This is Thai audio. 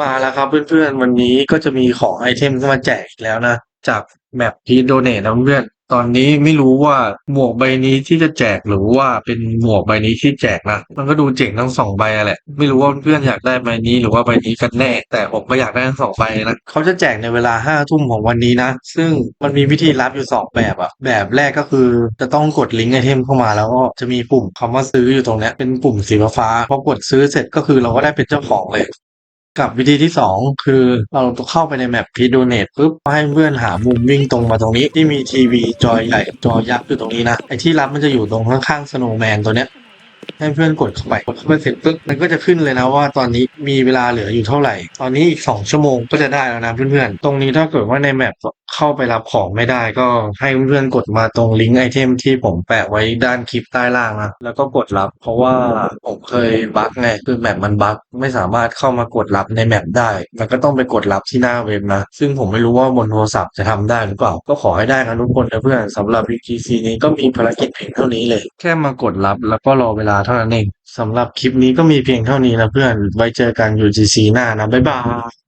มาแล้วครับเพื่อนๆ วันนี้ก็จะมีของไอเทมเข้ามาแจกอีกแล้วนะ จากแมปพีโดเนทนะเพื่อนตอนนี้ไม่รู้ว่าหมวกใบนี้ที่จะแจกหรือว่าเป็นหมวกใบนี้ที่แจกนะมันก็ดูเจ๋งทั้งสองใบแหละ ไม่รู้ว่าเพื่อนอยากได้ใบนี้หรือว่าใบนี้กันแน่ แต่ผมก็อยากได้ทั้งสองใบนะเขาจะแจกในเวลาห้าทุ่มของวันนี้นะ ซึ่งมันมีวิธีรับอยู่สองแบบอะแบบแรกก็คือจะต้องกดลิงก์ไอเทมเข้ามาแล้วก็จะมีปุ่มคำว่าซื้ออยู่ตรงนี้เป็นปุ่มสีฟ้าพอกดซื้อเสร็จก็คือเราก็ได้เป็นเจ้าของเลย กับวิธีที่สองคือเราเข้าไปในแมปพีโดเนตปุ๊บให้เพื่อนหามุมวิ่งตรงมาตรงนี้ ที่มีทีวีจอใหญ่จอยักษ์อยู่ตรงนี้นะไอที่รับมันจะอยู่ตรงข้างๆสโนว์แมนตัวเนี้ยให้เพื่อนกดเข้าไปกดเข้าไปเสร็จปุ๊บมันก็จะขึ้นเลยนะว่าตอนนี้มีเวลาเหลืออยู่เท่าไหร่ ตอนนี้อีกสองชั่วโมงก็จะได้แล้วนะเพื่อนๆ ตรงนี้ถ้าเกิดว่าในแมป เข้าไปรับของไม่ได้ก็ให้เพื่อนๆกดมาตรงลิงก์ไอเทมที่ผมแปะไว้ด้านคลิปใต้ล่างนะแล้วก็กดรับ เพราะว่าผมเคยบั๊กไงคือแมปมันบั๊กไม่สามารถเข้ามากดรับในแมปได้ มันก็ต้องไปกดรับที่หน้าเว็บนะ ซึ่งผมไม่รู้ว่าบนโทรศัพท์จะทำได้หรือเปล่า ก็ขอให้ได้กันทุกคนนะเพื่อนสำหรับ VGC นี้ก็มีภารกิจเพียงเท่านี้เลย แค่มากดรับแล้วก็รอเวลาเท่านั้นเองสำหรับคลิปนี้ก็มีเพียงเท่านี้นะเพื่อนไว้เจอกัน UGC หน้านะบ๊ายบาย